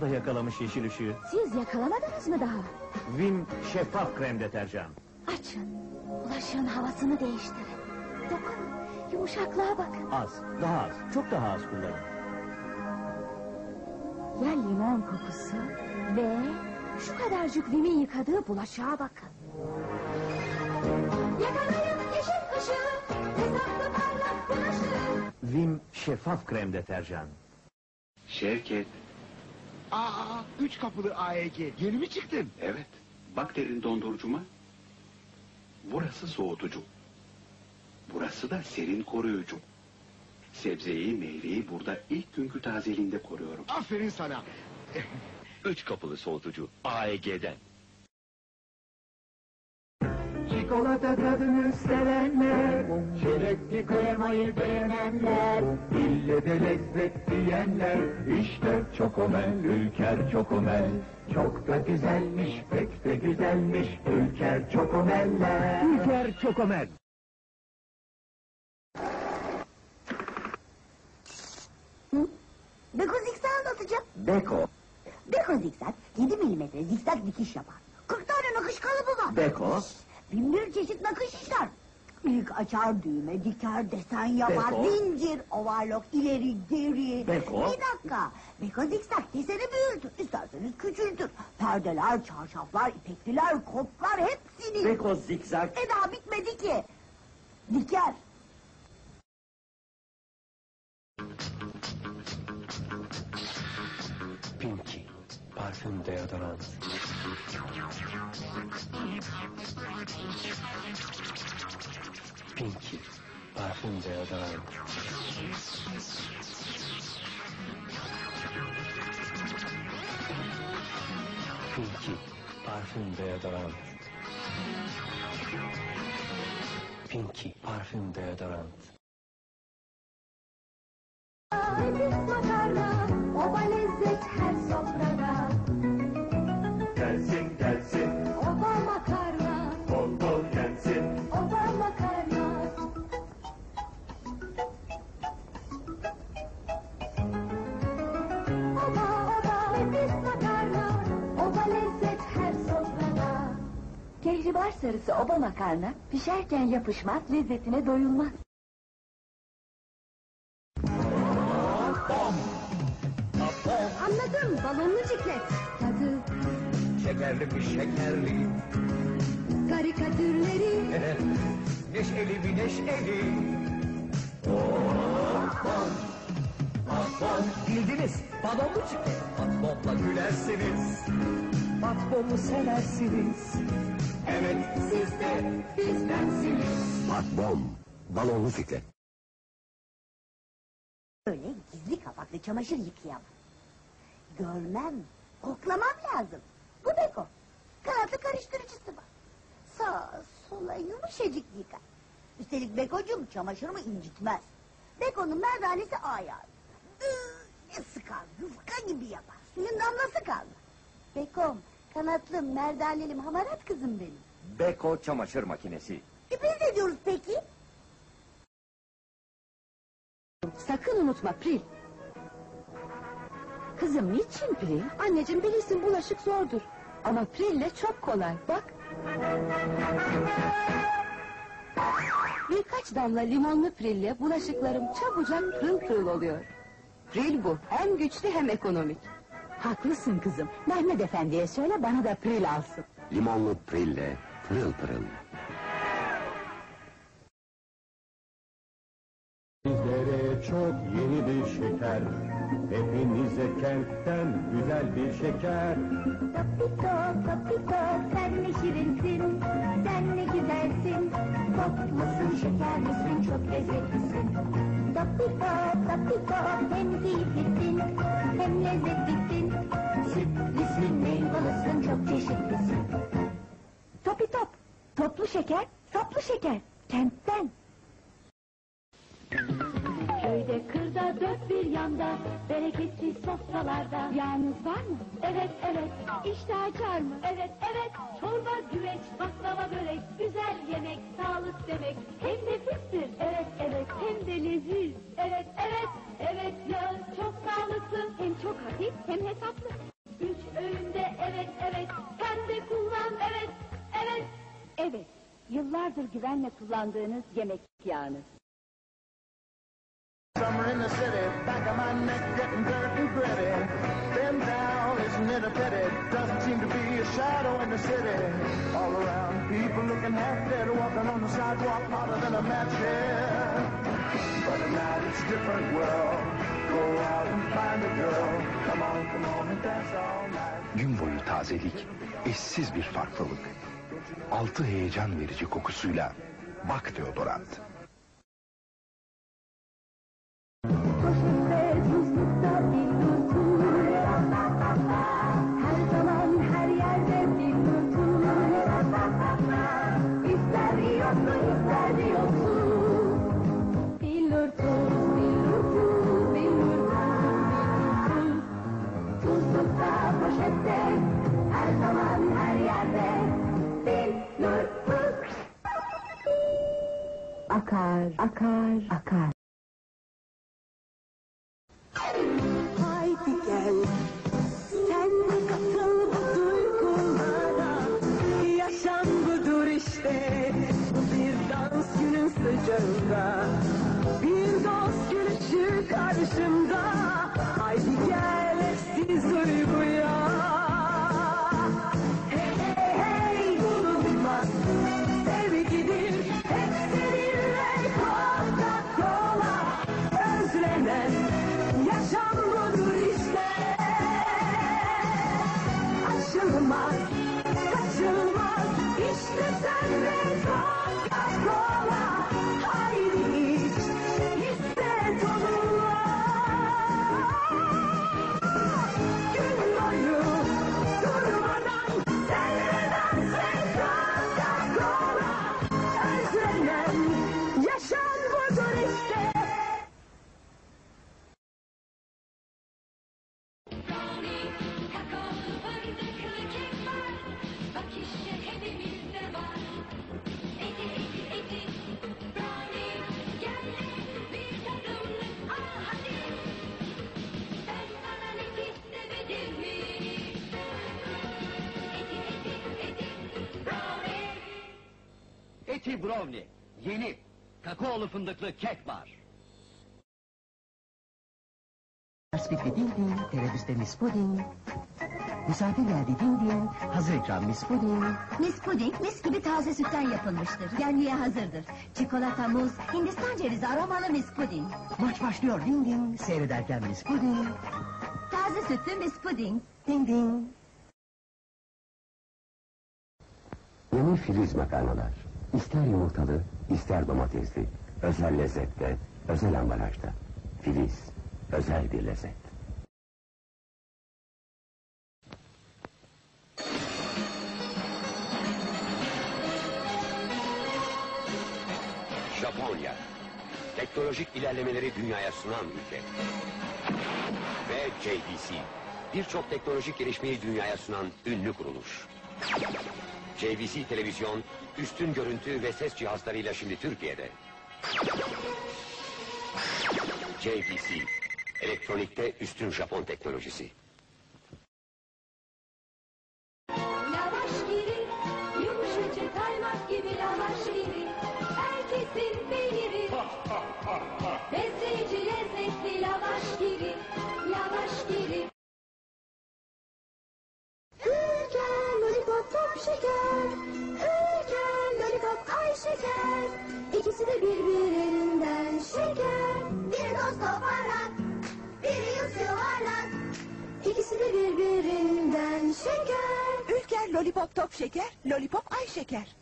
da yakalamış yeşil ışığı. Siz yakalamadınız mı daha? Vim şeffaf krem deterjan. Açın. Bulaşığın havasını değiştirin. Dokunun. Yumuşaklığa bakın. Az, daha az, çok daha az kullanın. Ya limon kokusu ve şu kadarcık Vim'in yıkadığı bulaşığa bakın. Yakalayın yeşil ışığı. Hesaplı parlak bulaşığı. Vim şeffaf krem deterjan. Şevket, Aa, üç kapılı AEG. Yeni mi çıktın? evet. Bak derin dondurucuma. Burası soğutucu. Burası da serin koruyucu. Sebzeyi, meyveyi burada ilk günkü tazeliğinde koruyorum. Aferin sana. Üç kapılı soğutucu AEG'den. Çikolata tadını sevenler, çilekli kremayı beğenenler, ille de lezzet diyenler, işte Çokomel, Ülker Çokomel. Çok da güzelmiş, pek de güzelmiş, Ülker Çokomeller. Ülker Çokomel. Beko zikzak anlatacağım. Beko, Beko zikzak 7 milimetre zikzak dikiş yapar. 40 tane nakış kalıbı var. Beko, Bin bir çeşit nakış işler. İlk açar düğme, diker, desen yapar, Beko. zincir, overlock, ileri, geri. Beko. Bir dakika. Beko zikzak deseni büyütür, isterseniz küçültür. Perdeler, çarşaflar, ipekliler, kotlar hepsini. Beko zikzak, E daha bitmedi ki. Diker. Pinky parfüm deodorant. Pinky parfüm deodorant. Pinky parfüm deodorant. Pinky parfüm deodorant. Nefis makarna, oba lezzet her sofrada. Kehribar sarısı oba makarna pişerken yapışmaz, lezzetine doyulmaz. Anladım, balonlu ciklet. Tadı, Şekerli mi şekerli, karikatürleri, neşeli mi neşeli. Patron bildiniz, balonlu çıktı. Patronla gülersiniz, patronu seversiniz. Evet, siz de bizdensiniz. Patron, balonlu siklet. Öyle gizli kapaklı çamaşır yıkayamam. Görmem, koklamam lazım. Bu Beko. Kanatlı karıştırıcısı var. Sağa sola yumuşacık yıkar. Üstelik Beko'cum çamaşırımı incitmez. Beko'nun merdanesi. Böyle sıkar, yufka gibi yapar. Suyun damlası kalmaz. Bekom, kanatlım, merdanelim, hamarat kızım benim. Beko çamaşır makinesi. E biz ne diyoruz peki? Sakın unutma Pril. Kızım niçin Pril? Anneciğim bilirsin bulaşık zordur. Ama Pril'le çok kolay bak. Birkaç damla limonlu Pril'le bulaşıklarım çabucak pırıl pırıl oluyor. Pril bu. Hem güçlü hem ekonomik. Haklısın kızım. Mehmet Efendi'ye söyle bana da Pril alsın. Limonlu prille pırıl pırıl. Sizlere çok yeni bir şeker. Hepinize kentten güzel bir şeker. Topito, topito, sen ne şirinsin, sen ne güzelsin. Top musun, şeker misin, çok lezzetlisin. Topito, topito, hem keyiflisin, hem lezzetlisin. Sütlüsün, meyvalısın, çok çeşitlisin. Toplu şeker, toplu şeker, kentten. Köyde kırda dört bir yanda bereketsiz sofralarda. Yağınız var mı? Evet evet. İşte açar mı? Evet evet. Çorba güveç baklava börek. Güzel yemek sağlık demek. Hem nefistir Evet evet. Hem de leziz Evet evet. Evet ya çok sağlıklı. Hem çok hafif hem hesaplı. Önünde evet evet. Sen de kullan evet. Evet. Evet yıllardır güvenle kullandığınız yemek yağınız. Summer in the city, back of my neck getting dirt and gritty. Been down, isn't it a pity? Doesn't seem to be a shadow in the city. All around, people looking half dead, walking on the sidewalk harder than a match here. But tonight it's a different world. Go out and find a girl. Come on, come on and dance all night. Gün boyu tazelik, eşsiz bir farklılık. Altı heyecan verici kokusuyla Bak deodorant. Akar, akar, akar Haydi gel, sen de katıl bu duygulara. Yaşam budur işte, bir dans günün sıcağında. Bir dost gülüşü karşımda. Eti brownie. Yeni. Kakaolu fındıklı kek var. Speed'de ding ding, teneffüste Miss Pudding. Misafir geldi ding ding, hazır ikram Miss Pudding. Mis puding mis gibi taze sütten yapılmıştır. Yenmeye hazırdır. Çikolata, muz, Hindistan cevizi aromalı mis puding. Maç başlıyor ding ding, seyrederken Miss Pudding. Taze sütlü mis puding. Ding ding. Yeni filiz makarnalar. İster yumurtalı, ister domatesli. Özel lezzette, özel ambalajda. Filiz, özel bir lezzet. Japonya. Teknolojik ilerlemeleri dünyaya sunan ülke. Ve JVC. Birçok teknolojik gelişmeyi dünyaya sunan ünlü kuruluş. JVC televizyon, üstün görüntü ve ses cihazlarıyla şimdi Türkiye'de. JVC. Elektronikte üstün Japon teknolojisi. Lavaş gibi, yumuşacık kaymak gibi lavaş gibi. Herkesin peyniri. Ülker, lollipop, ay şeker. İkisi de birbirinden şeker. Biri dost toparlak, biri yüz yuvarlak. İkisi de birbirinden şeker. Ülker Lollipop Top Şeker, Lollipop Ay Şeker.